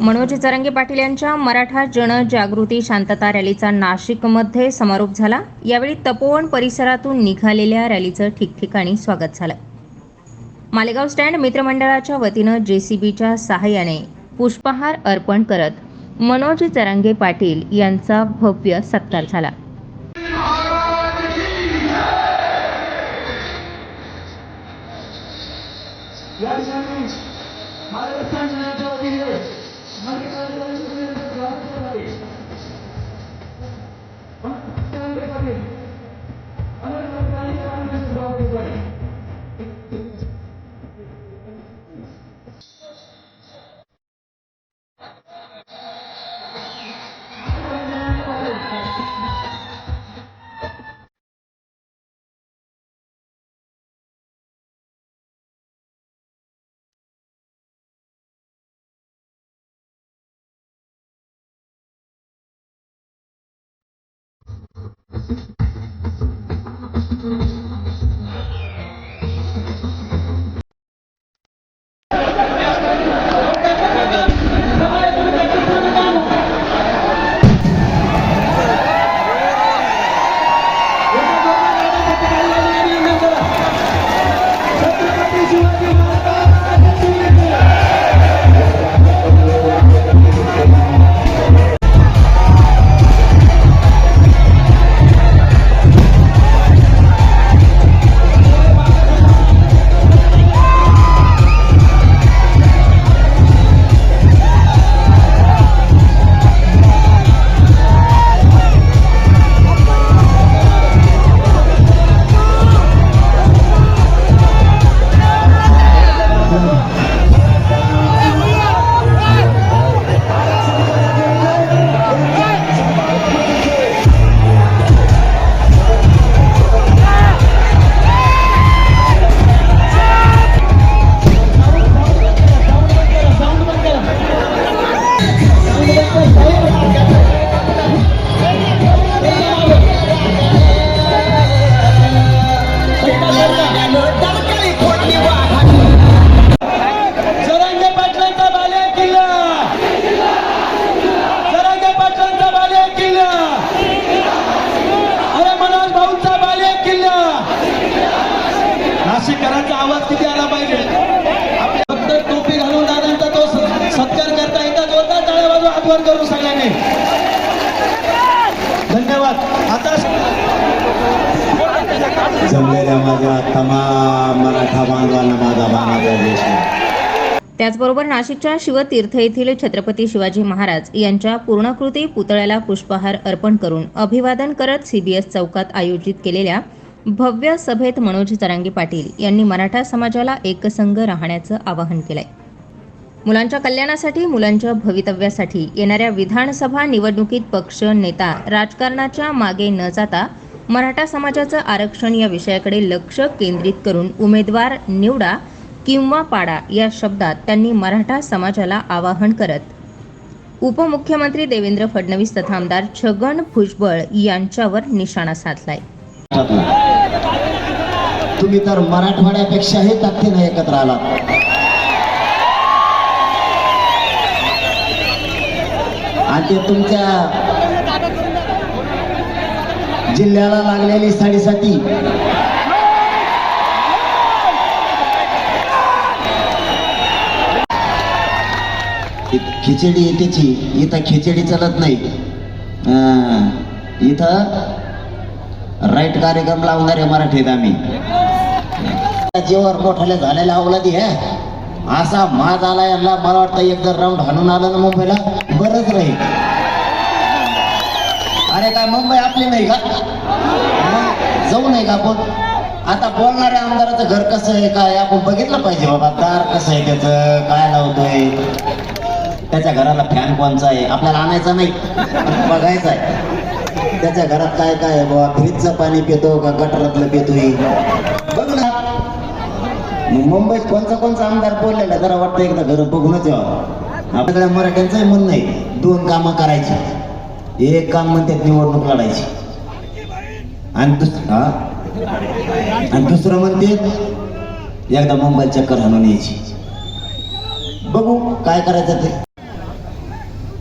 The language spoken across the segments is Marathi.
मनोज चरंगे पाटील यांच्या मराठा जनजागृती शांतता रॅलीचा नाशिकमध्ये समारोप झाला. यावेळी तपोवन परिसरातून निघालेल्या रॅलीचं ठिकठिकाणी स्वागत झालं. मालेगाव स्टँड मित्रमंडळाच्या वतीनं जेसीबीच्या सहाय्याने पुष्पहार अर्पण करत मनोज चरंगे पाटील यांचा भव्य सत्कार झाला. या जमलेल्या माझ्या तमाम मराठा बांधवांना माझा मानाचा देश त्याचबरोबर नाशिकच्या शिवतीर्थ येथील छत्रपती शिवाजी महाराज यांच्या पूर्णकृती पुतळ्याला पुष्पहार अर्पण करून अभिवादन करत सीबीएस चौकात आयोजित केलेल्या भव्य सभेत मनोज चरांगे पाटील यांनी मराठा समाजाला एकसंघ राहण्याचं आवाहन केलंय. मुलांच्या कल्याणासाठी मुलांच्या भवितव्यासाठी येणाऱ्या विधानसभा निवडणुकीत पक्ष नेता राजकारणाच्या मागे न जाता मराठा समाजाचं आरक्षण या विषयाकडे लक्ष केंद्रित करून उमेदवार निवडा किंवा पाडा या शब्दात त्यांनी मराठा समाजाला आवाहन करत. उपमुख्यमंत्री देवेंद्र फडणवीस तथा आमदार छगन भुजबळ यांच्यावर निशाणा साधलाय. तुम्ही तर मराठवाड्यापेक्षाही ताकदीनं एकत्र आला आणि ते तुमच्या जिल्ह्याला लागलेली साडेसाती. खिचडी येतेची इथं खिचडी चालत नाही. इथं राईट कार्यक्रम लावणारे मराठीत आम्ही. जीवर मोठाले झालेला अवलादी आहे. असा माज आला यांना मला वाटतं एक जर राऊंड हाणून आलं ना मुंबईला. बरंच राहील अरे काय मुंबई आपली नाही का? जाऊ नाही का आपण? आता बोलणाऱ्या आमदाराचं घर कसं आहे काय आपण बघितलं पाहिजे बाबा दार कसं आहे त्याचं काय लावतोय? त्याच्या घराला फॅन कोणचा आहे? आपल्याला आणायचा नाही बघायचा आहे. त्याच्या घरात काय काय आहे बाबा? फ्रीजचं पाणी पितो का गटरातलं पितोय बघ ना. मुंबईत कोणचा कोणचा आमदार बोललेला जरा वाटतं एकदा घर बघूनच यावं. आपल्याकडे मराठ्यांचंही म्हणणं आहे दोन कामं करायची. एक काम म्हणतात निवडणूक लढायची. आणि दुसरं आणि दुसरं म्हणते एकदा मुंबई चक्कर हाणून यायची. बघू काय करायचं ते.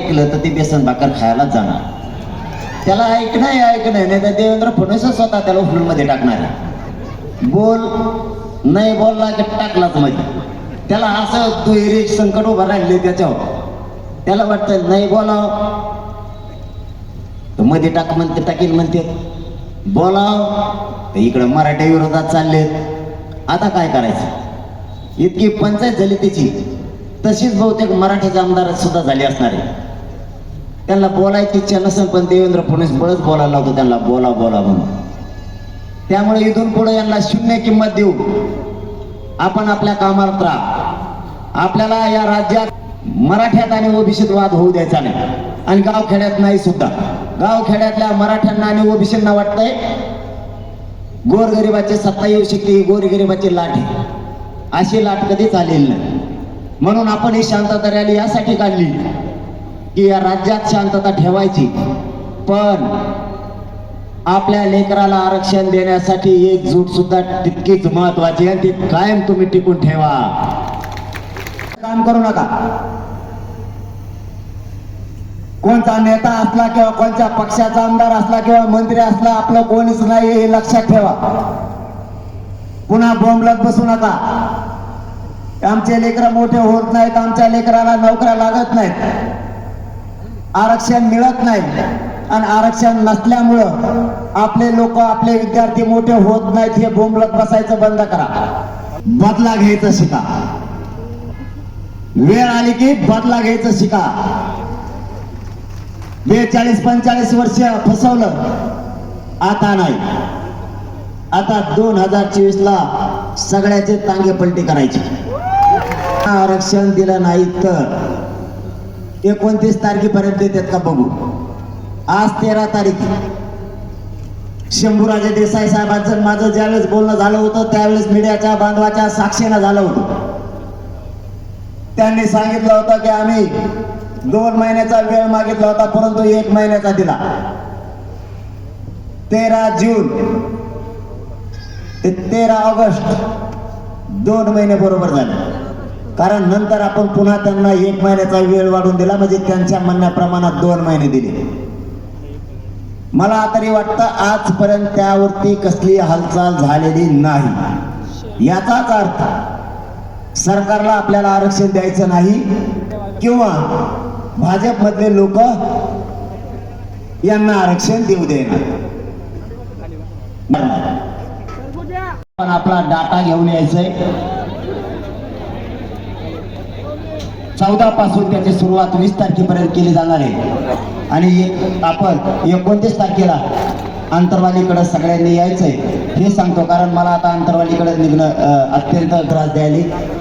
ऐकलं तर ते बेसन भाकर खायलाच जाणार. त्याला ऐकणं ऐकणं आहे. नाही तर देवेंद्र फडणवीस स्वतः त्याला मध्ये टाकणार बोल नाही बोलला की टाकलाच मध्ये त्याला असं दुहेरी संकट उभं राहिले त्याच्यावर. त्याला वाटतं नाही बोलावं. तर मध्ये टाक म्हणते टाकील म्हणते. बोलाव. तर इकडं मराठ्या विरोधात चालले आता काय करायचं? इतकी पंचायत झाली त्याची. तशीच बहुतेक मराठीचे आमदार सुद्धा झाली असणार आहे. त्यांना बोलायची इच्छा नसेल पण देवेंद्र फडणवीस बळच बोलायला लावतो त्यांना. बोला बोला म्हणून. त्यामुळे इथून पुढे यांना शून्य किंमत देऊ. आपण आपल्या कामात राहा. आपल्याला या राज्यात मराठ्यात आणि ओबीसीत वाद होऊ द्यायचा नाही. आणि गावखेड्यात नाही सुद्धा. गावखेड्यातल्या मराठ्यांना आणि ओबीसींना वाटतंय गोरगरिबाची सत्ता येऊ शकते ही गोरगरिबाची लाट आहे. अशी लाट कधीच आलेली नाही. म्हणून आपण ही शांतता रॅली यासाठी काढली की या राज्यात शांतता ठेवायची. पण आपल्या लेकराला आरक्षण देण्यासाठी एकजूट सुद्धा तितकीच महत्वाची आहे ती कायम तुम्ही टिकून ठेवा. काम करू नका. कोणता नेता असला किंवा कोणत्या पक्षाचा आमदार असला किंवा मंत्री असला आपलं कोणीच नाही हे लक्षात ठेवा. पुन्हा बोंबलत बसू नका. आमचे लेकर मोठे होत नाहीत आमच्या लेकराला नोकऱ्या लागत नाहीत. आरक्षण मिळत नाही. आणि आरक्षण नसल्यामुळं आपले लोक आपले विद्यार्थी मोठे होत नाहीत हे बोंबलत बसायचं बंद करा. बदला घ्यायचं शिका. वेळ आली की बदला घ्यायचं शिका. बेचाळीस पंचाळीस वर्ष फसवलं. आता नाही. आता दोन हजार चोवीस ला सगळ्याचे तांगे पलटी करायचे. आरक्षण दिलं नाही तर एकोणतीस तारखेपर्यंत देतात का बघू? आज तेरा तारीख. शंभूराजे देसाई साहेबांचं माझं ज्यावेळेस बोलणं झालं होतं त्यावेळेस मीडियाच्या बांधवाच्या साक्षीनं झालं होतं. त्यांनी सांगितलं होतं की आम्ही दोन महिन्याचा वेळ मागितला होता परंतु एक महिन्याचा दिला. तेरा जून ते तेरा ऑगस्ट दोन महिने बरोबर झाले. कारण नंतर आपण पुन्हा त्यांना एक महिन्याचा वेळ वाढून दिला म्हणजे त्यांच्या म्हणण्याप्रमाणात दोन महिने दिले. मला तरी वाटतं आजपर्यंत त्यावरती कसली हालचाल झालेली नाही. याचाच अर्थ सरकारला आपल्याला आरक्षण द्यायचं नाही किंवा भाजपमधले लोक यांना आरक्षण देऊ देणार. पण आपला डाटा घेऊन यायचंय. चौदा पासून त्याची सुरुवात वीस तारखेपर्यंत केली जाणार आहे. आणि आपण एकोणतीस तारखेला आंतरवालीकडे सगळ्यांनी यायचंय. हे सांगतो कारण मला आता आंतरवालीकडे निघणं अत्यंत त्रास द्यायला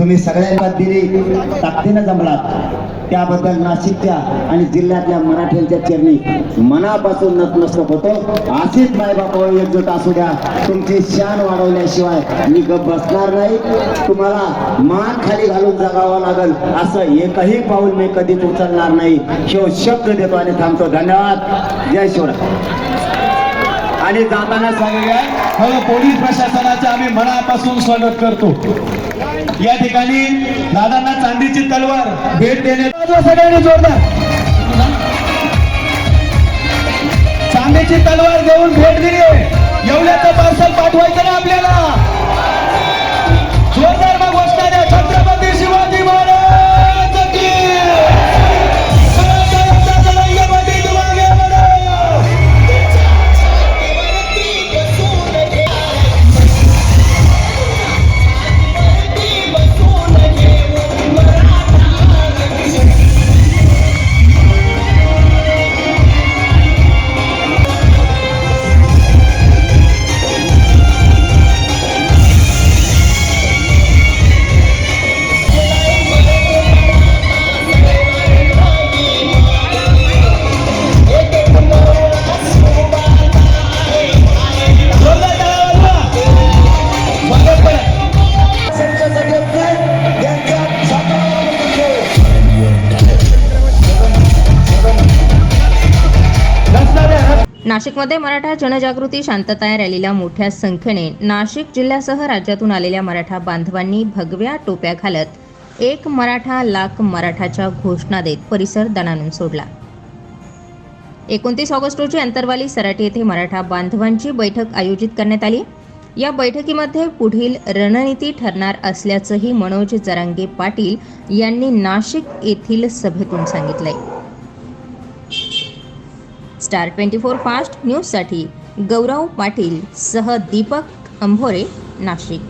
तुम्ही सगळ्यांना दिली. ताकदीनं जमलात. त्याबद्दल नाशिकच्या आणि जिल्ह्यातल्या मराठ्यांच्या चरणी मनापासून नतमस्तक होतो. असेच मायबापा हो, एकजूट असू द्या. तुमची शान वाढवल्याशिवाय मी गप बसणार नाही. तुम्हाला मान खाली घालून जगावं लागल. असं एकही पाऊल मी कधीच उचलणार नाही. शो शब्द देतो आणि थांबतो. धन्यवाद. जय शिवराय. आणि जाताना सांगूया. हो पोलीस प्रशासनाचे आम्ही मनापासून स्वागत करतो. या ठिकाणी दादांना चांदीची तलवार भेट देणे सगळ्यांनी जोरदार. चांदीची तलवार देऊन भेट दिली. एवढ्याचं पार्सल पाठवायचं ना आपल्याला. नाशिकमध्ये मराठा जनजागृती शांतता रॅलीला मोठ्या संख्येने नाशिक जिल्ह्यासह राज्यातून आलेल्या मराठा बांधवांनी भगव्या टोप्या घालत एक मराठा लाख मराठाच्या घोषणा देत परिसर दणानून सोडला. एकोणतीस ऑगस्ट रोजी अंतरवाली सराटी येथे मराठा बांधवांची बैठक आयोजित करण्यात आली. या बैठकीमध्ये पुढील रणनीती ठरणार असल्याचंही मनोज जरांगे पाटील यांनी नाशिक येथील सभेतून सांगितलंय. स्टार ट्वेंटी फोर फास्ट न्यूजसाठी गौरव पाटील सह दीपक अंभोरे नाशिक.